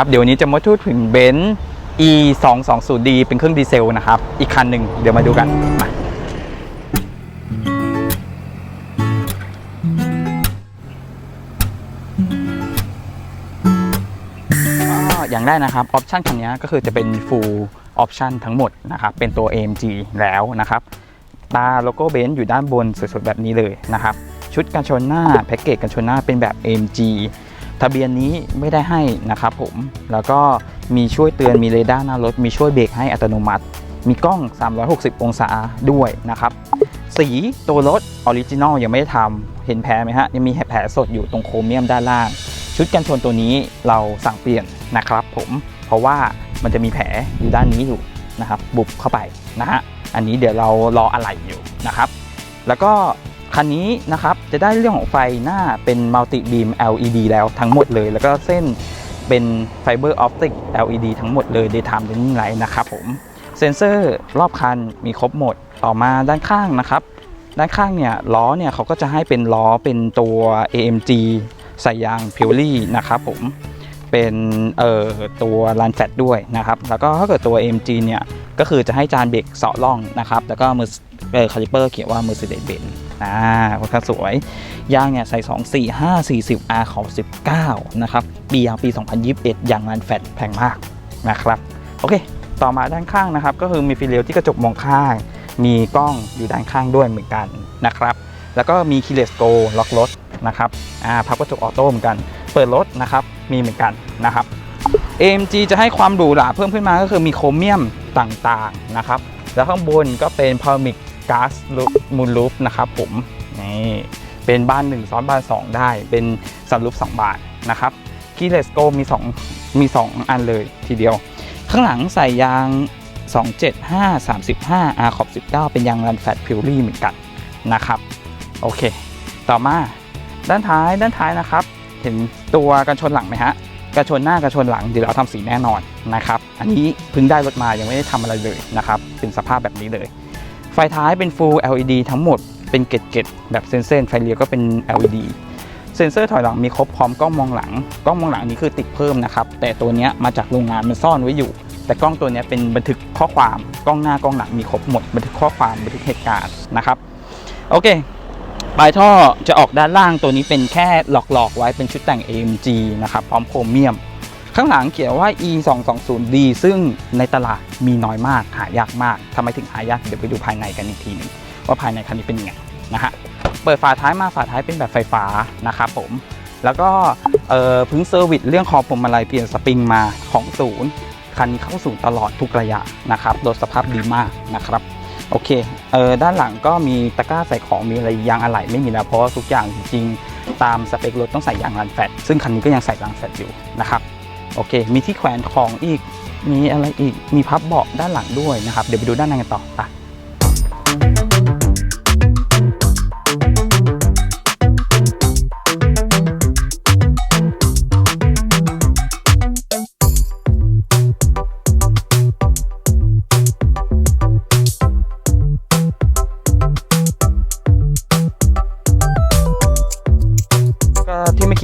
ครับเดี๋ยววันนี้จะมาพูดถึงเบนซ์ e 2 2 0 d เป็นเครื่องดีเซลนะครับ อีกคันหนึ่งเดี๋ยวมาดูกันมาอย่างแรกนะครับออปชันคันนี้ก็คือจะเป็น full option ทั้งหมดนะครับ เป็นตัว AMG แล้วนะครับ ตาโลโก้เบนซ์อยู่ด้านบนสวยๆแบบนี้เลยนะครับ ชุดกันชนหน้าแพ็กเกจกันชนหน้าเป็นแบบ AMG ทะเบียนนี้ไม่ได้ให้นะครับผมแล้วก็มีช่วยเตือนมีเรดาร์หน้ารถ มีช่วยเบรกให้อัตโนมัติ มีกล้อง 360 องศาด้วยนะครับ สีตัวรถออริจินอลยังไม่ได้ทำเห็นแผลไหมฮะยังมีแผลสดอยู่ตรงโครเมียมด้านล่าง ชุดกันชนตัวนี้เราสั่งเปลี่ยนนะครับผมเพราะว่ามันจะมีแผลอยู่ด้านนี้อยู่นะครับบุบเข้าไปนะฮะอันนี้เดี๋ยวเรารออะไหล่อยู่นะครับ แล้วก็ คันนี้นะครับจะได้เรื่องของไฟหน้าเป็นมัลติบีม LED แล้วทั้งหมดเลย แล้วก็เส้นเป็นไฟเบอร์ออปติก LED ทั้งหมดเลย Daytime Running Light นะครับผมเซ็นเซอร์รอบคันมีครบหมดต่อมาด้านข้างนะครับ ด้านข้างเนี่ยล้อเนี่ยเขาก็จะให้เป็นล้อเป็นตัว AMG ใส่ยางพิวลี่นะครับผมเป็นเอ่อตัวลันแฟตด้วยนะครับ แล้วก็ถ้าเกิดตัว AMG เนี่ยก็คือจะให้จานเบรกเสาะล่องนะครับ แล้วก็มือ เออคาลิเปอร์เขียนว่า Mercedes Benz อ่าค่อนข้างสวย ยางเนี่ยใส่ 2 4 5 40 R ขอ19 นะครับปียางปี 2021 ยางงานแฟตแพงมากนะครับ โอเค ต่อมาด้านข้างนะครับ ก็คือมีฟิลเลลที่กระจกมองข้าง มีกล้องอยู่ด้านข้างด้วยเหมือนกันนะครับ แล้วก็มีคีเลสโกล็อกรถนะครับอ่าพับกระจกออโต้เหมือนกัน เปิดรถนะครับ มีเหมือนกันนะครับ AMG จะให้ความหรูหราเพิ่มขึ้นมาก็คือมีโครเมียมต่างๆนะครับ แล้วข้างบนก็เป็นพารามิก ก๊าซมูลลูฟนะครับผมนี่เป็นบ้าน 1 ซ้อนบ้าน 2 ได้ เป็นสันลูฟ2บานนะครับคีเลสโกมี2มี 2 อันเลยทีเดียว ข้างหลังใส่ยาง 275 35 R ขอบ19 เป็นยางรันแฟตพิวรี่เหมือนกันนะครับ โอเค ต่อมาด้านท้ายด้านท้ายนะครับ เห็นตัวกันชนหลังไหมฮะกระชนหน้ากระชนหลังเดี๋ยวเราทำสีแน่นอนนะครับ อันนี้เพิ่งได้รถมายังไม่ได้ทำอะไรเลยนะครับ เป็นสภาพแบบนี้เลย ไฟท้ายเป็น Full LED ทั้งหมดเป็นเกล็ดๆแบบเซนเซนไฟเลี้ยวก็เป็น LED เซ็นเซอร์ถอยหลังมีครบพร้อมกล้องมองหลัง กล้องมองหลังนี้คือติดเพิ่มนะครับ แต่ตัวนี้มาจากโรงงานมันซ่อนไว้อยู่ แต่กล้องตัวนี้เป็นบันทึกข้อความ กล้องหน้ากล้องหลังมีครบหมด บันทึกข้อความบันทึกเหตุการณ์นะครับ โอเค ปลายท่อจะออกด้านล่างตัวนี้เป็นแค่หลอกๆไว้เป็นชุดแต่ง AMG นะครับ พร้อมโครเมียม ข้างหลังเขียนว่า E 2 2 0 D ซึ่งในตลาดมีน้อยมาก หายากมากทำไมถึงหายาก เดี๋ยวไปดูภายในกันอีกทีนึงว่าภายในคันนี้เป็นยังไงนะฮะ เปิดฝาท้ายมาฝาท้ายเป็นแบบไฟฟ้านะครับผม แล้วก็พึ่งเซอร์วิสเรื่องคอพวงมาลัยเปลี่ยนสปริงมาของศูนย์คันนี้เข้าศูนย์ตลอดทุกระยะนะครับรถสภาพดีมากนะครับโอเคเออด้านหลังก็มีตะกร้าใส่ของมีอะไรยางอะไหล่ไม่มีแล้วเพราะทุกอย่างจริงๆตามสเปครถต้องใส่ยางรันแฟตซึ่งคันนี้ก็ยังใส่รันแฟตอยู่นะครับ โอเค มีที่แขวนของอีก มีอะไรอีก มีพับเบาะด้านหลังด้วยนะครับ เดี๋ยวไปดูด้านในกันต่อไป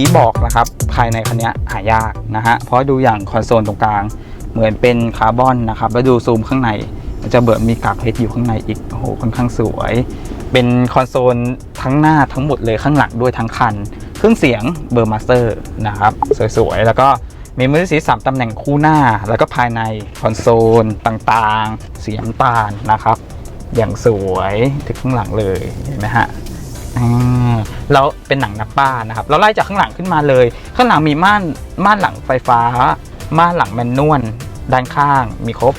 ชี้บอกนะครับ ภายในคันนี้หายากนะฮะ เพราะดูอย่างคอนโซลตรงกลาง เหมือนเป็นคาร์บอนนะครับ แล้วดูซูมข้างในมันจะเบิดมีกากเพชรอยู่ข้างในอีก โอ้โห ค่อนข้างสวย เป็นคอนโซลทั้งหน้าทั้งหมดเลยข้างหลังด้วยทั้งคัน เครื่องเสียงเบอร์มาสเตอร์นะครับ สวยๆ แล้วก็มีมือสีสามตำแหน่งคู่หน้า แล้วก็ภายในคอนโซลต่างๆ สีน้ำตาลนะครับ อย่างสวยถึงข้างหลังเลยเห็นไหมฮะอ่า แล้วเป็นหนังนักป้านะครับเราไล่จากข้างหลังขึ้นมาเลย ข้างหลังมีม่านม่านหลังไฟฟ้า ม่านหลังแมนนวลด้านข้าง มีครบ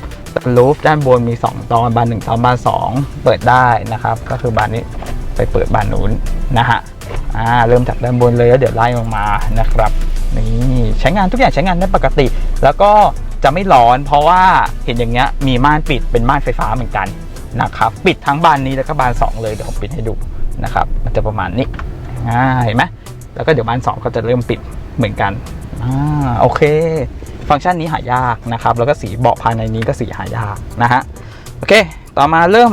รูฟด้านบนมี 2 ตอนบาน1ตอนบาน 2 เปิดได้นะครับ ก็คือบานนี้ไปเปิดบานนู้นนะฮะอ่าเริ่มจากด้านบนเลยแล้วเดี๋ยวไล่ลงมานะครับนี่ใช้งานทุกอย่างใช้งานได้ปกติ แล้วก็จะไม่ร้อนเพราะว่าเห็นอย่างเงี้ยมีม่านปิดเป็นม่านไฟฟ้าเหมือนกันนะครับปิดทั้งบานนี้แล้วก็บานสองเลยเดี๋ยวผมปิดให้ดูนะครับมันจะประมาณนี้ อ่าเห็นไหมแล้วก็เดี๋ยวบ้าน2ก็จะเริ่มปิดเหมือนกันอ่าโอเค ฟังก์ชันนี้หายากนะครับ แล้วก็สีเบาะภายในนี้ก็สีหายากนะฮะโอเค ต่อมาเริ่ม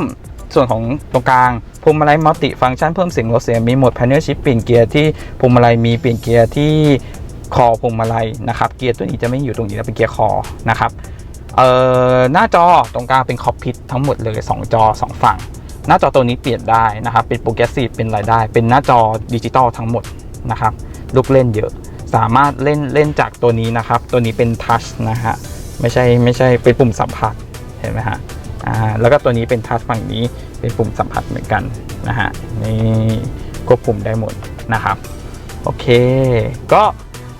ส่วนของตรงกลางพวงมาลัยมัลติฟังก์ชันเพิ่มเสียงลดเสียงมีโหมด panel shift เปลี่ยนเกียร์ที่พวงมาลัยมีเปลี่ยนเกียร์ที่คอพวงมาลัยนะครับเกียร์ตัวนี้จะไม่อยู่ตรงนี้แล้วเป็นเกียร์คอนะครับเอ่อหน้าจอตรงกลางเป็นคอพิททั้งหมดเลย 2 จอ 2 ฝั่ง หน้าจอตัวนี้เปลี่ยนได้นะครับ เป็นโปรแกรสซีฟเป็นรายได้ เป็นหน้าจอดิจิตอลทั้งหมดนะครับลูกเล่นเยอะ สามารถเล่นเล่นจากตัวนี้นะครับ ตัวนี้เป็นทัชนะฮะไม่ใช่ไม่ใช่เป็นปุ่มสัมผัสเห็นไหมฮะอ่าแล้วก็ตัวนี้เป็นทัชฝั่งนี้เป็นปุ่มสัมผัสเหมือนกันนะฮะนี่ควบคุมได้หมดนะครับโอเค ก็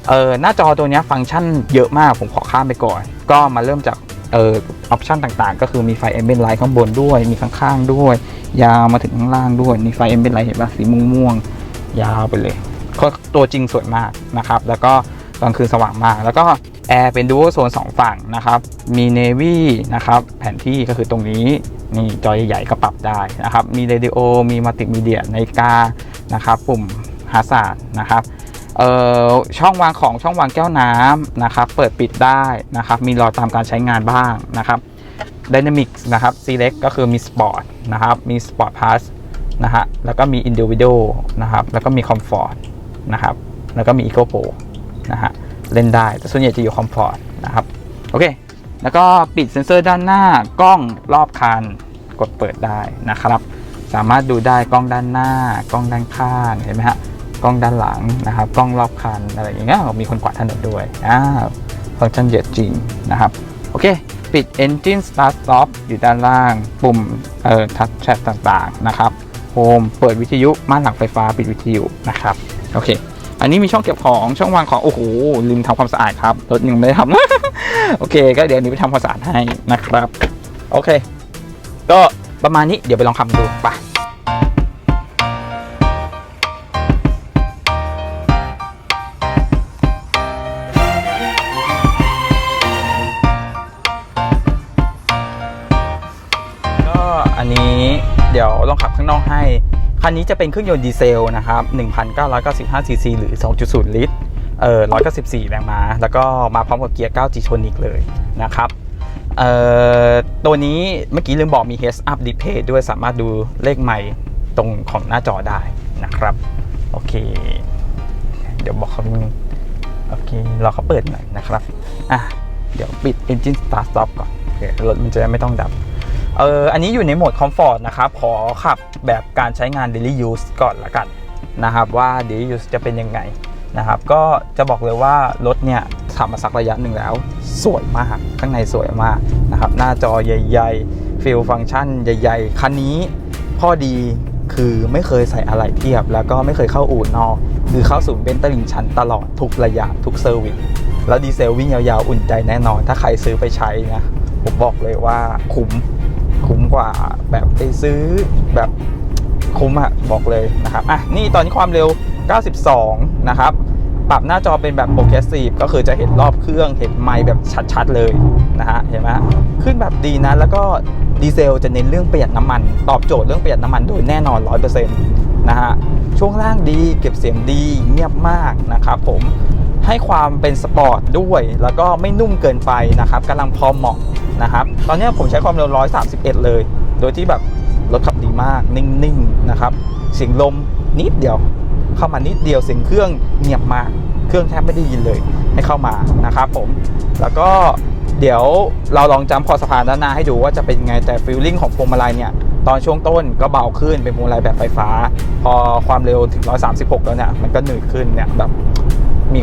เออหน้าจอตัวนี้ฟังก์ชันเยอะมากผมขอข้ามไปก่อน ก็มาเริ่มจาก เออออปชันต่างๆ ก็คือมีไฟ ambient light ข้างบนด้วย มีข้างๆด้วย ยาวมาถึงข้างล่างด้วย มีไฟ ambient light เห็นปะสีม่วงๆยาวไปเลยก็ตัวจริงสวยมากนะครับ แล้วก็กลางคืนสว่างมาก แล้วก็แอร์เป็นดูโซนสองฝั่งนะครับ มี Navy นะครับแผนที่ก็คือตรงนี้นี่จอใหญ่ๆก็ปรับได้นะครับ มีเรดิโอ มีมัลติมีเดียในกานะครับ ปุ่มฮาร์ดนะครับ ช่องวางของช่องวางแก้วน้ำนะครับ เปิดปิดได้นะครับ มีรอตามการใช้งานบ้างนะครับ Dynamic นะครับ Select ก็คือมี Sport นะครับ มี Sport Plus นะฮะแล้วก็มี Individual นะครับ แล้วก็มี Comfort นะครับ แล้วก็มี Eco Pro นะฮะเล่นได้ แต่ส่วนใหญ่จะอยู่ Comfort นะครับ โอเค แล้วก็ปิดเซ็นเซอร์ด้านหน้ากล้องรอบคันกดเปิดได้นะครับ สามารถดูได้กล้องด้านหน้ากล้องด้านข้างเห็นไหมฮะ กล้องด้านหลังนะครับ กล้องรอบคันอะไรอย่างเงี้ยมีคนกวาดถนนด้วยอ้าวฟังก์ชันเยอะจริงนะครับโอเค ปิด Engine Start Stop อยู่ด้านล่าง ปุ่มเอ่อทัชแชทต่างๆนะครับโฮมเปิดวิทยุม่านหลังไฟฟ้าปิดวิทยุนะครับโอเค อันนี้มีช่องเก็บของช่องวางของ โอ้โหลืมทำความสะอาดครับรถยังไม่ได้ทำ โอเค ก็เดี๋ยวนี้ไปทำความสะอาดให้นะครับ โอเค ก็ประมาณนี้เดี๋ยวไปลองขับดูไป อันนี้เดี๋ยวลองขับข้างนอกให้ คันนี้จะเป็นเครื่องยนต์ดีเซลนะครับ 1,995 ซีซีหรือ 2.0 ลิตร เอ่อ194 แรงม้า แล้วก็มาพร้อมกับเกียร์ 9 G Tronic เลยนะครับเอ่อตัวนี้เมื่อกี้ลืมบอกมี Heads Up Display ด้วยสามารถดูเลขใหม่ตรงของหน้าจอได้นะครับ โอเค เดี๋ยวบอกเขานิดนึงโอเครอเขาเปิดหน่อยนะครับ อะ เดี๋ยวปิด Engine Start Stop ก่อนรถมันจะไม่ต้องดับ เอออันนี้อยู่ในโหมดคอมฟอร์ตนะครับขอขับแบบการใช้งาน daily use ก่อนละกันนะครับว่า daily use จะเป็นยังไงนะครับก็จะบอกเลยว่ารถเนี่ยขับมาสักระยะหนึ่งแล้ว สวยมากข้างในสวยมากนะครับหน้าจอใหญ่ๆฟิลฟังก์ชันใหญ่ ๆ คันนี้ข้อดีคือไม่เคยใส่อะไรเทียบ แล้วก็ไม่เคยเข้าอู่นอก คือเข้าศูนย์เบนซ์ตลิงชันตลอดทุกระยะทุกเซอร์วิสแล้วดีเซลวิ่งยาวๆ อุ่นใจแน่นอน ถ้าใครซื้อไปใช้นะผมบอกเลยว่าคุ้ม คุ้มกว่าแบบไปซื้อแบบคุ้มอะบอกเลยนะครับอะนี่ตอนนี้ความเร็ว 92 นะครับ ปรับหน้าจอเป็นแบบโปรเกรสซีฟก็คือจะเห็นรอบเครื่องเห็นไมค์แบบชัดๆเลยนะฮะเห็นไหมขึ้นแบบดีนะ แล้วก็ดีเซลจะเน้นเรื่องประหยัดน้ำมัน ตอบโจทย์เรื่องประหยัดน้ำมันโดยแน่นอน 100%นะฮะช่วงล่างดีเก็บเสียงดีเงียบมากนะครับผมให้ความเป็นสปอร์ตด้วย แล้วก็ไม่นุ่มเกินไปนะครับกำลังพอเหมาะ นะครับ ตอนนี้ผมใช้ความเร็ว 131 เลย โดยที่แบบรถขับดีมาก นิ่งๆนะครับ เสียงลมนิดเดียว เข้ามานิดเดียวเสียงเครื่องเงียบมาก เครื่องแทบไม่ได้ยินเลยให้เข้ามานะครับผม แล้วก็เดี๋ยวเราลองจำคอสะพานด้านหน้าให้ดูว่าจะเป็นไงแต่ฟีลลิ่งของพวงมาลัยเนี่ยตอนช่วงต้นก็เบาขึ้นเป็นพวงมาลัยแบบไฟฟ้า พอความเร็วถึง 136 แล้วเนี่ยมันก็หนืดขึ้นเนี่ยแบบ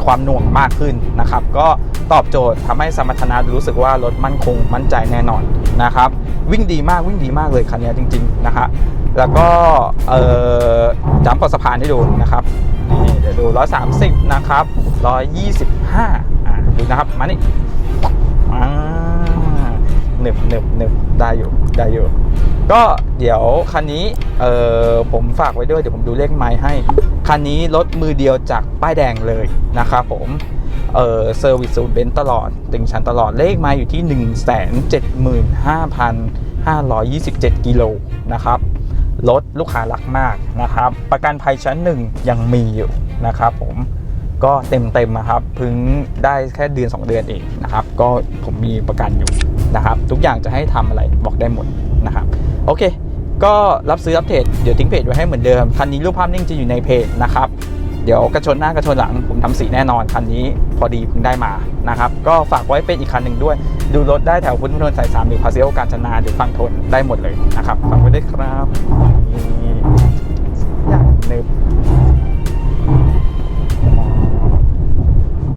ความหน่วงมากขึ้นนะครับ ก็ตอบโจทย์ทำให้สมรรถนะรู้สึกว่ารถมั่นคงมั่นใจแน่นอนนะครับ วิ่งดีมากวิ่งดีมากเลยคันนี้จริง ๆนะฮะแล้วก็จำพอสะพานให้ดูนะครับนี่เดี๋ยวดู 130 นะครับ 125อ่าดูนะครับ มานี่อ่าหนึบหนึบหนึบได้อยู่ได้อยู่ ก็เดี๋ยวคันนี้เออผมฝากไว้ด้วย เดี๋ยวผมดูเลขไม้ให้ คันนี้รถมือเดียวจากป้ายแดงเลยนะครับผมเออเซอร์วิสศูนย์เบนซ์ตลอดตึงชันตลอดเลขม้อยู่ที่ 175,527 กิโลนะครับรถลูกค้ารักมากนะครับ ประกันภัยชั้นหนึ่งยังมีอยู่นะครับผมก็เต็มเต็มครับเพิ่งได้แค่เดือน 2 เดือนเองนะครับ ก็ผมมีประกันอยู่นะครับ ทุกอย่างจะให้ทำอะไรบอกได้หมดนะครับ โอเค ก็รับซื้อรับเทรดเดี๋ยวทิ้งเพจไว้ให้เหมือนเดิม คันนี้รูปภาพนิ่งจะอยู่ในเพจนะครับเดี๋ยวกระชนหน้ากระชนหลังผมทำสีแน่นอน คันนี้พอดีเพิ่งได้มานะครับ ก็ฝากไว้เป็นอีกคันหนึ่งด้วย ดูรถได้แถวพุทธมณฑลสายสามหรือพาเซโอกาญชนาหรือฟังทนได้หมดเลยนะครับฝากไว้ด้วยครับอย่างนึบ